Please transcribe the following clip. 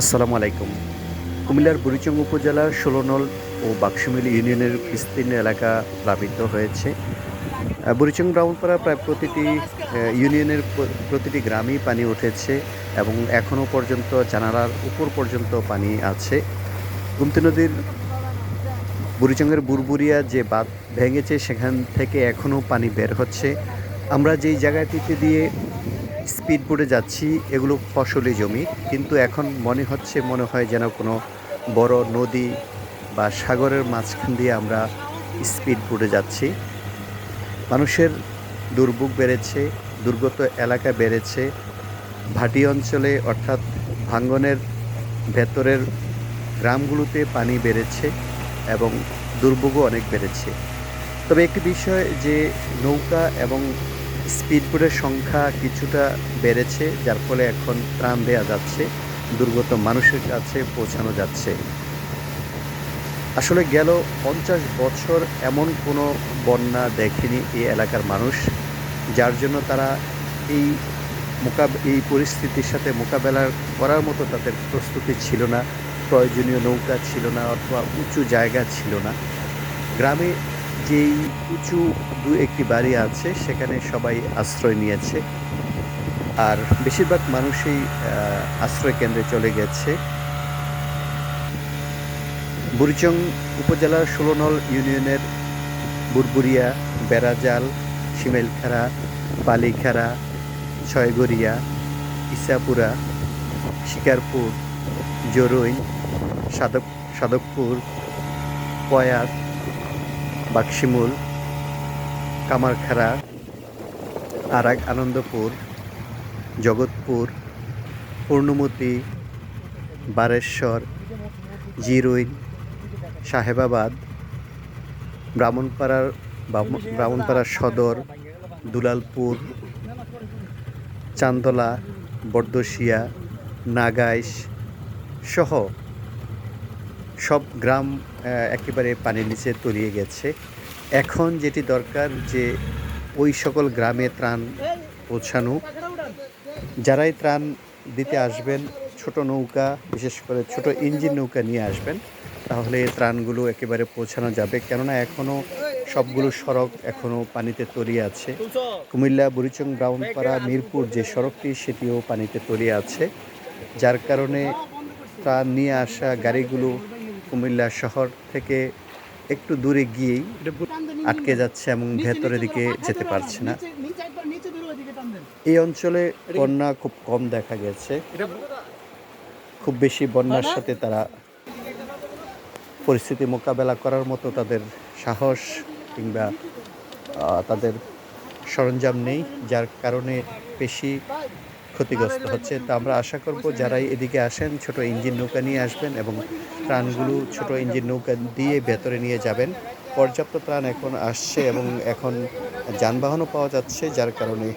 আসসালামু আলাইকুম। কুমিল্লার বুড়িচং উপজেলার ষোলনল ও বাক্সমিল ইউনিয়নের বিস্তীর্ণ এলাকা প্লাবিত হয়েছে। বুড়িচং ব্রাহ্মণপাড়া প্রায় প্রতিটি ইউনিয়নের প্রতিটি গ্রামেই পানি উঠেছে এবং এখনও পর্যন্ত জানালার উপর পর্যন্ত পানি আছে। গুমতি নদীর বুড়িচঙ্গের বুরবুরিয়া যে বাঁধ ভেঙেছে, সেখান থেকে এখনও পানি বের হচ্ছে। আমরা যেই জায়গাটিতে দিয়ে স্পিড বোটে যাচ্ছি, এগুলো ফসলি জমি। কিন্তু এখন মনে হচ্ছে, মনে হয় যেন কোনো বড় নদী বা সাগরের মাঝখান দিয়ে আমরা স্পিড বোটে যাচ্ছি। মানুষের দুর্ভোগ বেড়েছে, দুর্গত এলাকা বেড়েছে। ভাটি অঞ্চলে, অর্থাৎ ভাঙ্গনের ভেতরের গ্রামগুলোতে পানি বেড়েছে এবং দুর্ভোগও অনেক বেড়েছে। তবে একটি বিষয় যে নৌকা এবং স্পিডবোটের সংখ্যা কিছুটা বেড়েছে, যার ফলে এখন ত্রাণ দেওয়া যাচ্ছে, দুর্গত মানুষের কাছে পৌঁছানো যাচ্ছে। আসলে গেল পঞ্চাশ বছর এমন কোনো বন্যা দেখেনি এই এলাকার মানুষ, যার জন্য তারা এই মোকাব, এই পরিস্থিতির সাথে মোকাবেলা করার মতো তাদের প্রস্তুতি ছিল না, প্রয়োজনীয় নৌকা ছিল না অথবা উঁচু জায়গা ছিল না। গ্রামে যেই উঁচু দু একটি বাড়ি আছে, সেখানে সবাই আশ্রয় নিয়েছে। আর বেশিরভাগ মানুষই আশ্রয় কেন্দ্রে চলে গেছে। বুড়িচং উপজেলার ষোলনল ইউনিয়নের বুরবুরিয়া বেড়াজাল, শিমেলখাড়া বালিখাড়া ছয়গড়িয়া, ইসাপুরা, শিকারপুর জরুই সাধক সাধকপুর পয়াত বাক্সিমুল, কামারখাড়া, আরাক আনন্দপুর, জগৎপুর, পূর্ণমতি, বারেশ্বর, জিরুইন সাহেবাবাদ ব্রাহ্মণপাড়ার ব্রাহ্ম- ব্রাহ্মণপাড়া সদর, দুলালপুর, চান্দলা বর্দশিয়া নাগাইশ সহ সব গ্রাম একেবারে পানির নিচে তলিয়ে গেছে। এখন যেটি দরকার যে ওই সকল গ্রামে ত্রাণ পৌঁছানো। যারাই ত্রাণ দিতে আসবেন, ছোট নৌকা, বিশেষ করে ছোট ইঞ্জিন নৌকা নিয়ে আসবেন, তাহলে ত্রাণগুলো একেবারে পৌঁছানো যাবে। কেননা এখনও সবগুলো সড়ক এখনও পানিতে তলিয়ে আছে। কুমিল্লা, বুড়িচং ব্রাউনপাড়া মিরপুর যে সড়কটি, সেটিও পানিতে তলিয়ে আছে। যার কারণে ত্রাণ নিয়ে আসা গাড়িগুলো কুমিল্লা শহর থেকে একটু দূরে গিয়েই আটকে যাচ্ছে এবং ভেতরের দিকে যেতে পারছে না। এই অঞ্চলে বন্যা খুব কম দেখা গেছে। খুব বেশি বন্যার সাথে তারা পরিস্থিতি মোকাবেলা করার মতো তাদের সাহস কিংবা তাদের সরঞ্জাম নেই যার কারণে বেশি ক্ষতিগ্রস্ত হচ্ছে। তো আমরা আশা করব যারাই এদিকে আসেন, ছোট ইঞ্জিন নৌকা নিয়ে আসবেন এবং ত্রাণগুলো ছোট ইঞ্জিন নৌকা দিয়ে ভেতরে নিয়ে যাবেন। পর্যাপ্ত ত্রাণ এখন আসছে এবং এখন যানবাহনও পাওয়া যাচ্ছে, যার কারণে